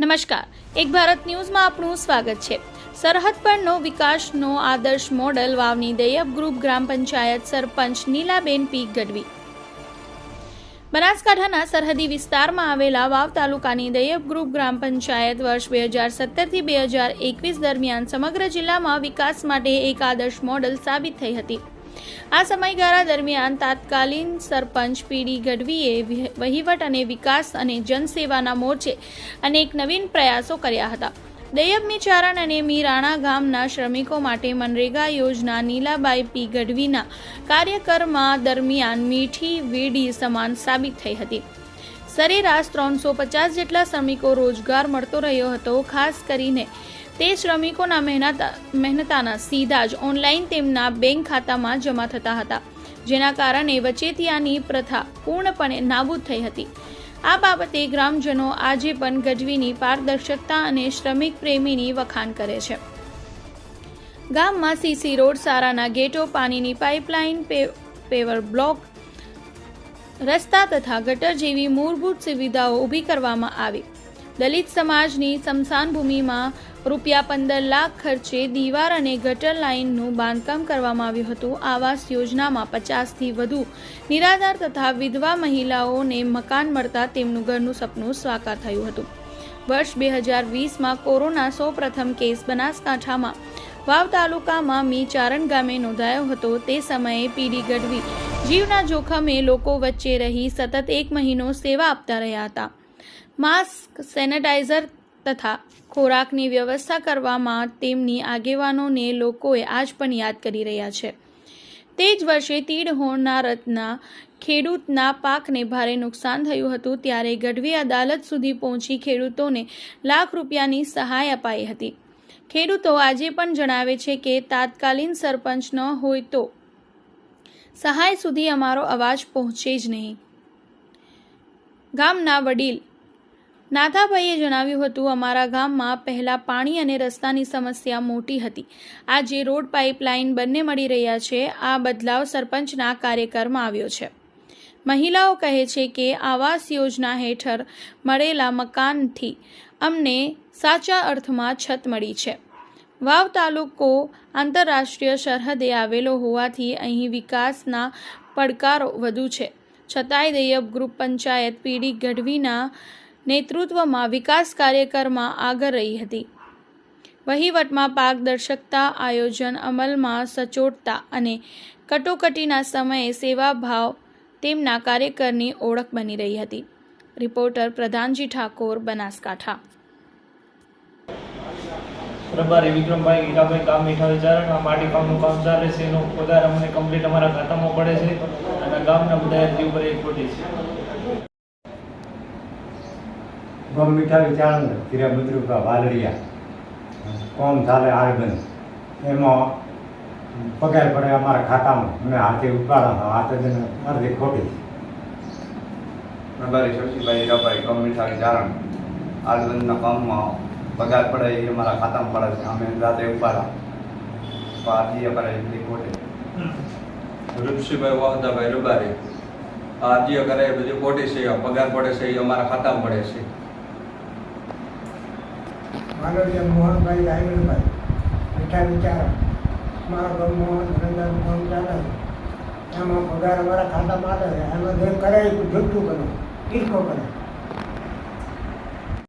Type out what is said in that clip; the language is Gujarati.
નમસ્કાર. એક ભારત ન્યૂઝમાં આપનું સ્વાગત છે. સરહદ પરનો વિકાસનો આદર્શ મોડલ વાવની દયબ ગ્રુપ ગ્રામ પંચાયત સરપંચ નીલાબેન પી ગઢવી. બનાસકાંઠાના સરહદી વિસ્તારમાં આવેલા વાવ તાલુકાની દયબ ગ્રુપ ગ્રામ પંચાયત વર્ષ બે હજાર સત્તરથી બે હજાર એકવીસ દરમિયાન સમગ્ર જિલ્લામાં વિકાસ માટે એક આદર્શ મોડલ સાબિત થઈ હતી. આ સમયગાળા દરમિયાન તાત્કાલિન સરપંચ પીડી ગઢવીએ વહીવટ અને વિકાસ અને જનસેવાના મોરચે અનેક નવીન પ્રયાસો કર્યા હતા. દયબ ચારણ અને મીરાણા ગામના શ્રમિકો માટે મનરેગા યોજના નીલાબાઈ પી ગઢવીના કાર્યક્રમમાં દરમિયાન મીઠી વીડી સમાન સાબિત થઈ હતી. સરેરાશ ત્રણસો પચાસ જેટલા શ્રમિકો રોજગાર મળતો રહ્યો હતો, ખાસ કરીને તે શ્રમિકોના મહેનતા, મહેનતાના સીધા જ ઓનલાઈન તેમના બેંક ખાતામાં જમા થતા હતા, જેના કારણે વચેટિયાની પ્રથા પૂર્ણપણે નાબૂદ થઈ હતી. આ બાબતે ગ્રામજનો આજે પણ ગઢવીની પારદર્શકતા અને શ્રમિક પ્રેમીની વખાણ કરે છે. ગામમાં સીસી રોડ, સારાના ગેટો પાણીની પાઇપલાઇન પેવર બ્લોક રસ્તા તથા ગટર જેવી મૂળભૂત સુવિધાઓ ઊભી કરવામાં આવી. દલિત સમાજની સ્મશાન ભૂમિમાં રૂપિયા પંદર લાખ ખર્ચે દીવાર અને ગટર લાઇનનું બાંધકામ કરવામાં આવ્યું હતું. આવાસ યોજનામાં પચાસથી વધુ નિરાધાર તથા વિધવા મહિલાઓને મકાન મળતા તેમનું ઘરનું સપનું સાકાર થયું હતું. વર્ષ બે હજાર વીસમાં કોરોના સૌપ્રથમ કેસ બનાસકાંઠામાં. વાવ તાલુકામાં મી ચારણ ગામે નોંધાયો હતો. તે સમયે પીડી ગઢવી જીવના જોખમે લોકો વચ્ચે રહી સતત એક મહિનો સેવા આપતા રહ્યા હતા. માસ્ક સેનેટાઇઝર તથા ખોરાકની વ્યવસ્થા કરવામાં તેમની આગેવાનોને લોકોએ આજ પણ યાદ કરી રહ્યા છે. તે જ વર્ષે તીડ હોણના રથના ખેડૂતના પાકને ભારે નુકસાન થયું હતું ત્યારે ગઢવી અદાલત સુધી પહોંચી ખેડૂતોને લાખ રૂપિયાની સહાય અપાઈ હતી. ખેડૂતો આજે પણ જણાવે છે કે તાત્કાલિન સરપંચ ન હોય તો સહાય સુધી અમારો અવાજ પહોંચે જ નહીં. ગામના વડીલ નાથાભાઈએ જણાવ્યું હતું, અમારા ગામમાં પહેલા પાણી અને રસ્તાની સમસ્યા મોટી હતી. આજે રોડ પાઇપલાઇન બંને મળી રહ્યા છે. આ બદલાવ સરપંચના કાર્યક્રમમાં આવ્યો છે. મહિલાઓ કહે છે કે આવાસ યોજના હેઠળ મળેલા મકાનથી અમને સાચા અર્થમાં છત મળી છે. વાવ તાલુકો આંતરરાષ્ટ્રીય સરહદે આવેલો હોવાથી અહીં વિકાસના પડકારો વધુ છે. છતાંય દૈયબ ગ્રુપ પંચાયત પીડી ગઢવીના નેતૃત્વમાં વિકાસ કાર્યક્રમમાં આગળ રહી હતી. વહીવટમાં પારદર્શકતા, આયોજન, અમલમાં સચોટતા અને કટોકટીના સમયે સેવાભાવ તેમના કાર્યકરની ઓળખ બની રહી હતી. રિપોર્ટર પ્રધાનજી ઠાકોર, બનાસકાંઠા. પ્રભારી વિક્રમભાઈ હીરાભાઈ કામ મીઠા વિચારણ આ માટી કામનું કામ ચાલે છે. એનો પગાર અમને કમ્પ્લીટ અમારા ખાતામાં પડે છે અને ગામના બધા ઉપર એક છે. ગમ મીઠા વિચારણ હીરા બદ્રુકા વાલડિયા. કોમ ચાલે આરબન એમાં પગાર પડે અમારા ખાતામાં. અમે હાથે ઉપાડા હાથે અડધી ખોટી. પ્રભારી શશીભાઈ હીરાભાઈ કમ મીઠાઈ જારણ આલબંધના કામમાં પગાર પડે એ અમારા ખાતામાં પડે છે. અમે રાતે ઉપાડા. પાછી અમારે એટલી ખોટે. રૂપસીભાઈ વાહદાભાઈ રૂબારી. આ જે કરે એ બધું ખોટી છે પગાર પડે છે એ અમારા ખાતામાં પડે છે. માનવીય મોહનભાઈ રાયણભાઈ મીઠા વિચાર. મારા મોહન ધંધા મોહન ચાલે એમાં પગાર અમારા ખાતામાં આવે છે. એમાં જે કરે એ જુઠ્ઠું કરે ઈર્ખો કરે.